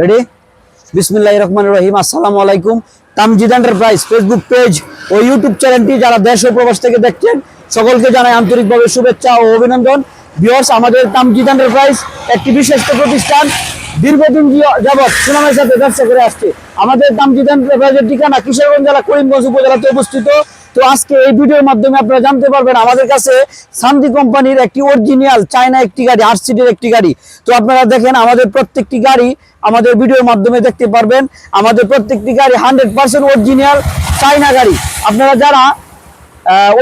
Ready বিসমিল্লাহ রহমান রহিম আসসালামু আলাইকুম তামজিদ এন্টারপ্রাইজ ফেসবুক পেজ ও ইউটিউব চ্যানেলটি যারা দেশ ও প্রবাস থেকে দেখছেন, সকলকে জানাই আন্তরিকভাবে শুভেচ্ছা ও অভিনন্দন। বিয়স আমাদের তামজিদ এন্টারপ্রাইজ একটি বিশ্বস্ত প্রতিষ্ঠান, দীর্ঘদিন যাবৎ সুনামের সাথে ব্যবসা করে আসছে। আমাদের তামজিদ এন্টারপ্রাইজের ঠিকানা কিশোরগঞ্জ জেলা, করিমগঞ্জ উপজেলাতে অবস্থিত। তো আজকে এই ভিডিওর মাধ্যমে আপনারা জানতে পারবেন আমাদের কাছে শান্তি কোম্পানির একটি অরিজিনাল চায়না একটি গাড়ি আরসিডির একটি গাড়ি। তো আপনারা দেখেন, আমাদের প্রত্যেকটি গাড়ি আমাদের ভিডিওর মাধ্যমে দেখতে পারবেন। আমাদের প্রত্যেকটি গাড়ি হান্ড্রেড পার্সেন্ট অরিজিনাল চায়না গাড়ি। আপনারা যারা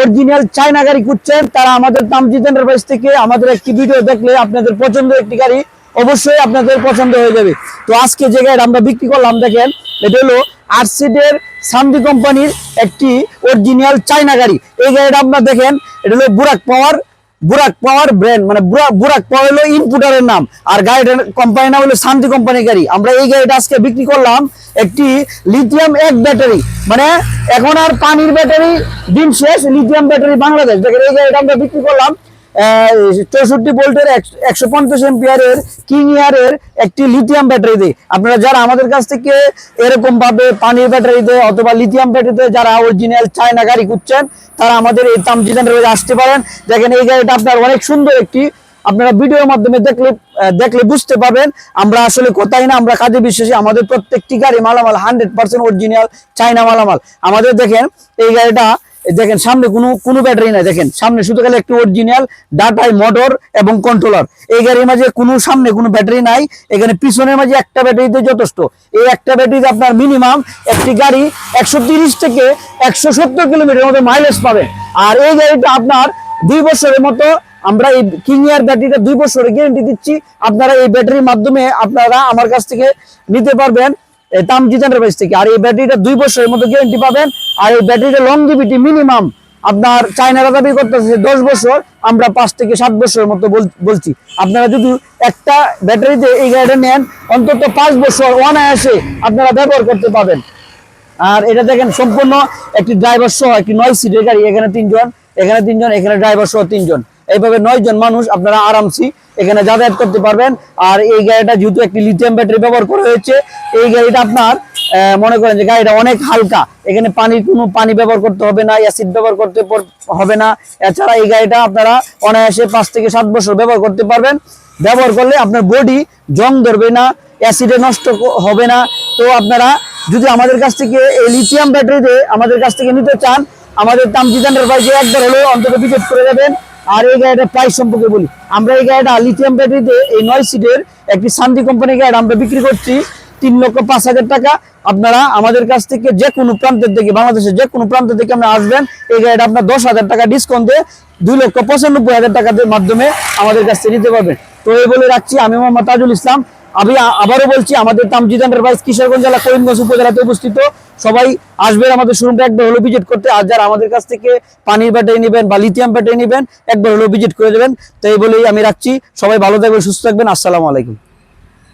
অরিজিনাল চায়না গাড়ি খুঁজছেন, তারা আমাদের তামজিদ এন্টারপ্রাইজ থেকে আমাদের একটি ভিডিও দেখলে আপনাদের পছন্দের একটি গাড়ি অবশ্যই আপনাদের পছন্দ হয়ে যাবে। তো আজকে যে গাড়ি আমরা বিক্রি করলাম, দেখেন, এটা হলো আরসিডের সামদি কোম্পানির একটি অরিজিনাল চায়না গাড়ি। এই গাড়িটা আপনার দেখেন, এটা হলো বুরাক পাওয়ার বুরাক পাওয়ার ব্র্যান্ড মানে বুরা- বুরাক পাওয়ার হলো ইনপুটারের নাম। আর গাড়িটার কোম্পানি নাম হলো শান্তি কোম্পানির গাড়ি। আমরা এই গাড়িটা আজকে বিক্রি করলাম একটি লিথিয়াম এক ব্যাটারি মানে এখন আর পানির ব্যাটারি দিন শেষ লিথিয়াম ব্যাটারি বাংলাদেশ। দেখেন, এই গাড়িটা আমরা বিক্রি করলাম চৌষট্টি ভোল্টের একশো পঞ্চাশ এম্পিয়ারের কিং ইয়ারের একটি লিথিয়াম ব্যাটারি দিয়ে। আপনারা যারা আমাদের কাছ থেকে এরকম ভাবে পানির ব্যাটারিতে অথবা লিথিয়াম ব্যাটারিতে যারা অরিজিনাল চায়না গাড়ি খুঁজছেন, তারা আমাদের এই তামজিদানের আসতে পারেন। দেখেন এই গাড়িটা আপনার অনেক সুন্দর একটি, আপনারা ভিডিওর মাধ্যমে দেখলে দেখলে বুঝতে পারবেন, আমরা আসলে কোথায় না, আমরা কাজে বিশ্বাসী, আমাদের প্রত্যেকটি গাড়ি মালামাল হান্ড্রেড পার্সেন্ট অরিজিনাল চায়না মালামাল। আমাদের দেখেন, এই গাড়িটা দেখেন, সামনে কোনো কোনো ব্যাটারি নাই, দেখেন। সামনে শুধু খালি একটি অরিজিনাল ডাটাই মোটর এবং কন্ট্রোলার এই গাড়ির মাঝে কোনো, সামনে কোনো ব্যাটারি নাই। এখানে পিছনের মাঝে একটা ব্যাটারিতে যথেষ্ট। এই একটা ব্যাটারিতে আপনার মিনিমাম একটি গাড়ি একশো থেকে একশো সত্তর কিলোমিটার মতো মাইলেজ পাবেন আর এই গাড়িটা আপনার দুই বছরের মতো আমরা এই কিনিয়ার ব্যাটারিটা দুই বছরের গ্যারেন্টি দিচ্ছি। আপনারা এই ব্যাটারির মাধ্যমে আপনারা আমার কাছ থেকে নিতে পারবেন। তামজিদ এন্টারপ্রাইজ থেকে আর এই ব্যাটারিটা দুই বছরের মতো গ্যারেন্টি পাবেন, আর এই ব্যাটারিটা লংজিভিটি মিনিমাম আপনার চায়নারা দাবি করতেছে দশ বছর, আমরা পাঁচ থেকে সাত বছরের মতো বলছি। আপনারা যদি একটা ব্যাটারিতে এই গাড়িটা নেন, অন্তত পাঁচ বছর ওয়ান অনায়াসে আপনারা ব্যবহার করতে পাবেন আর এটা দেখেন সম্পূর্ণ একটি ড্রাইভার সহ একটি নয় সিটের গাড়ি, এখানে তিনজন এখানে তিনজন, এখানে ড্রাইভার সহ তিনজন। এইভাবে নয় জন মানুষ আপনারা আরামসি এখানে যাতায়াত করতে পারবেন। আর এই গাড়িটা যেহেতু একটি লিথিয়াম ব্যাটারি ব্যবহার করা হয়েছে, এই গাড়িটা আপনার মনে করেন যে গাড়িটা অনেক হালকা। এখানে পানির কোনো পানি ব্যবহার করতে হবে না অ্যাসিড ব্যবহার করতে হবে না। এছাড়া এই গাড়িটা আপনারা অনায়াসে পাঁচ থেকে সাত বছর ব্যবহার করতে পারবেন। ব্যবহার করলে আপনার বডি জং ধরবে না অ্যাসিডে নষ্ট হবে না। তো আপনারা যদি আমাদের কাছ থেকে এই লিথিয়াম ব্যাটারিতে আমাদের কাছ থেকে নিতে চান, আমাদের তামজিদানের ভাই যে একবার হলেও অন্তত ভিজিট করে যাবেন। আর এই গাড়িটার প্রাইস সম্পর্কে বলি। আমরা এই গাড়িটা লিথিয়াম ব্যাটারিতে এই নয় সিটের একটি শান্তি কোম্পানির গাড়ি আমরা বিক্রি করছি। তিন লক্ষ পাঁচ হাজার টাকা। আপনারা আমাদের কাছ থেকে যে কোনো প্রান্তের থেকে, বাংলাদেশের যে কোনো প্রান্ত থেকে আপনি আসবেন, এই গাড়িটা আপনার দশ হাজার টাকা ডিসকাউন্ট দিয়ে দুই লক্ষ পঁচানব্বই হাজার টাকার মাধ্যমে আমাদের কাছ থেকে নিতে পারবেন। তো এই বলে রাখছি, আমি মোহাম্মদ তাজুল ইসলাম। আমি আবারও বলছি, আমাদের তামজিদ এন্টারপ্রাইজ কিশোরগঞ্জ জেলা করিমগঞ্জ উপজেলাতে অবস্থিত সবাই আসবেন আমাদের শোরুমটা একবার হলো ভিজিট করতে। আর যারা আমাদের কাছ থেকে পানির ব্যাটারি নেবেন বা লিথিয়াম ব্যাটারি নেবেন, একবার হলো ভিজিট করে দেবেন। তো এই বলেই আমি রাখছি। সবাই ভালো থাকবেন, সুস্থ থাকবেন। আসসালামু আলাইকুম।